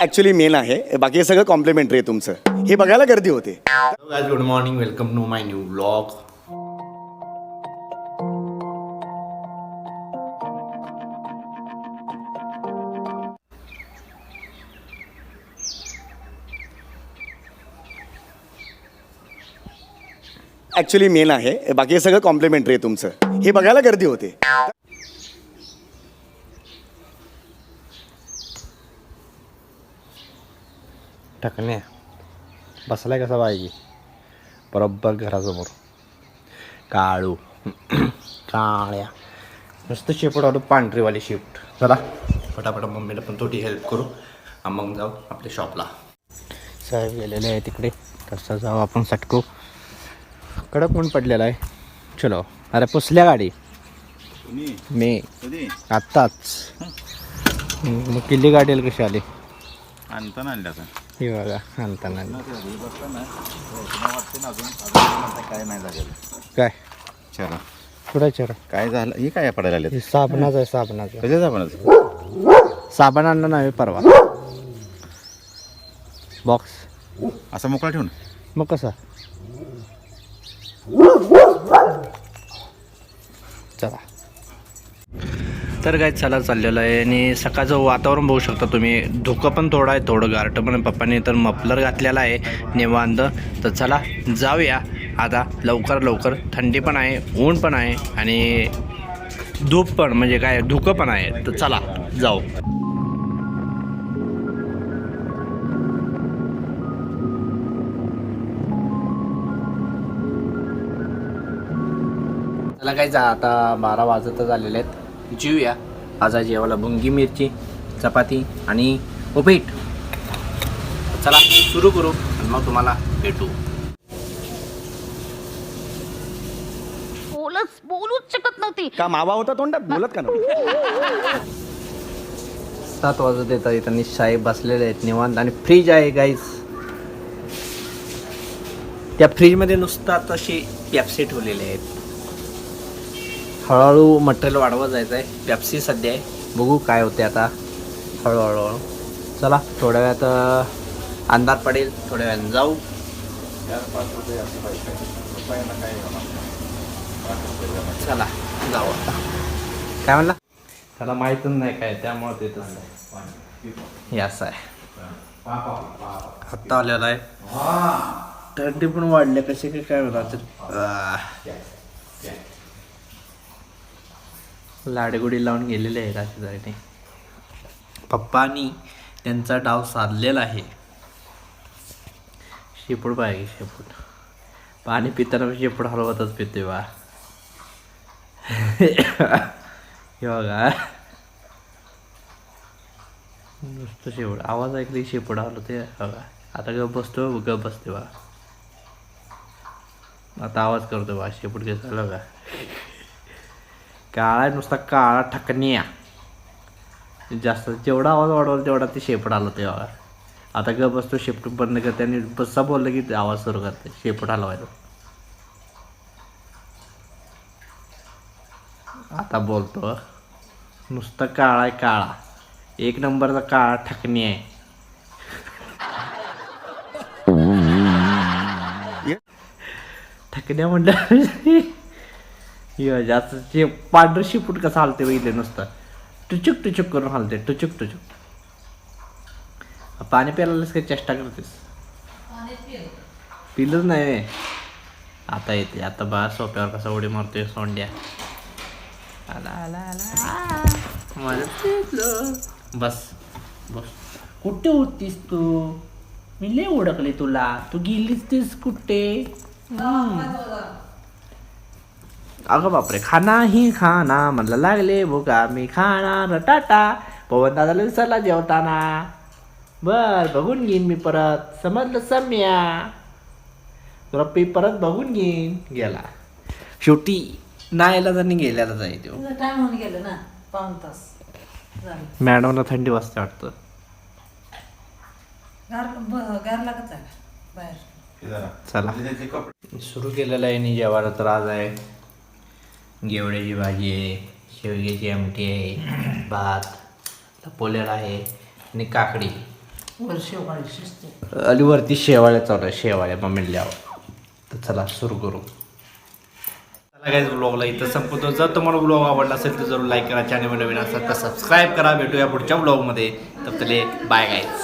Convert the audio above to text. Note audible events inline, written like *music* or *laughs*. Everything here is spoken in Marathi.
ॲक्च्युली मेन आहे. बाकी सगळं कॉम्प्लिमेंटरी आहे तुमचं. हे बघायला गर्दी होते. Good morning. Welcome to my new vlog. Actually main आहे. बाकी सगळं कॉम्प्लिमेंटरी आहे तुमचं. हे बघायला गर्दी होते. टाकण्या बसलाय कसा पाहिजे बरोबर घरासमोर. काळू. काळ्या. नुसतं शेपट आलो पांढरीवाली शिफ्ट चला फटाफट मम्मीला पण थोडी हेल्प करू. मग जाऊ आपल्या शॉपला साहेब गेलेले आहे तिकडे कसं जाऊ आपण सटकू. कडक ऊन पडलेला आहे. चलो. अरे पुसल्या गाडी. मी. आत्ताच. मग किल्ली गाडीला कशी आली? आणताना आणल्या हे बघा आणताना काय नाही झालेलं काय चला कुठं चर काय झालं हे काय पडायला आले हे साबणाच आहे साबणाचं कशाच आपण साबण आणलं नाही परवा बॉक्स असा मोकळा ठेवून मग कसा चला तर काय चला चाललेलं आहे आणि सकाळचं वातावरण बघू शकता तुम्ही. धुकं पण थोडं आहे थोडं गारटं पण पप्पाने तर मफलर घातलेला आहे निवांत. तर चला जाऊया. आता लवकर लवकर. थंडी पण आहे ऊन पण आहे आणि धूप पण म्हणजे काय धुकं पण आहे. तर चला जाऊ. चला काय जा आता बारा वाजतच आलेले आहेत. जेऊया आज आहे जेवायला भुंगी मिरची चपाती आणि उपीट. चला सुरू करू आणि मग तुम्हाला भेटू. बोलच बोलूच शकत नव्हती. का मावा होता तोंडात? बोलत का नव्हतं? सात वाजत येतात इथं साहेब बसलेले आहेत निवांत आणि फ्रीज आहे गाईज त्या फ्रीजमध्ये नुसतं आता अशी पॅप्सी ठेवलेले आहेत. हळूहळू मटेरियल वाढवत जायचं आहे पॅप्सी सध्या आहे. बघू काय होते आता हळूहळू. हळू चला थोड्या वेळात अंधार पडेल. थोड्या वेळाने जाऊ. चला जाऊ आता. काय म्हणला? त्याला माहीतच नाही काय त्यामुळे ते असं आहे. आत्ता आलेला आहे. थंडी पण वाढले कसे काय काय होणार लाडगुडी लावून गेलेले आहेत राशीदारीने पप्पानी त्यांचा डाव साधलेला आहे. शेपूट पाहिजे शेपूट पाणी पिताना शेपूट हलवतच पिते बा. हे बघा. नुसतं शेपूट आवाज ऐकली शेपूट हलवते ते बघा. आता गप बसतो गप बसते बा आता आवाज करतो बा शेपूट घेत झालं का काळा आहे, नुसता काळा ठकण्या जास्त जेवढा आवाज वाढवला तेवढा ते शेपूट आलं ते बघा आता गप बसतो शेपूट बंद करते आणि बस्सा बोललं की आवाज सुरू करते शेपूट हलवायला आता बोलतो नुसतं काळा आहे काळा. एक नंबरचा काळा ठकणी आहे. *laughs* ठकण्या म्हणलं जे पांढरं शिपूट कसं हलते बघितले नुसतं. टुचुक टुचुक करून हलते टुचुक टुचुक. पाणी प्यायलाच काही चेष्टा करतेस? पिलंच नाही. आता येते आता बा सोप्यावर कसा उडी मारतोय सोंड्या. आला. बस बस. कुठे होतीस तू? मी लय ओळखले तुला. तू गेलीस तीस कुठे. अगं बापरे खाना ही खाना म्हणलं लागले बोका मी खाणार. टाटा. पवन दादाला विसरला जेवताना. बर बघून घेईन मी परत. समजलं सम्या. तुला मी परत बघून घेईन. गेला. शेवटी नाहीला जणी गेल्याला जाईल तो तुझं टाइम होऊन गेलं ना? पाऊन तास. झालं. मॅडमला थंडी वाजते वाटतं. गार ब- गार लागत आहे का बाहेर चला सुरू केलेलं आहे आणि जेवायला तर आज आहे. गेवड्याची भाजी आहे शेवग्याची आमटी आहे *clears throat* भात लपवलेला आहे आणि काकडी. आणि वरती शेवाळ्या चालू आहे शेवाळ्या मग म्हणल्यावर. तर चला सुरू करू. चला काय ब्लॉगला इथं संपवतो. जर तुम्हाला ब्लॉग आवडला असेल तर जरूर लाईक करा. चॅनल नवीन असेल तर सबस्क्राईब करा. भेटूया पुढच्या ब्लॉगमध्ये तर चले बाय गाईज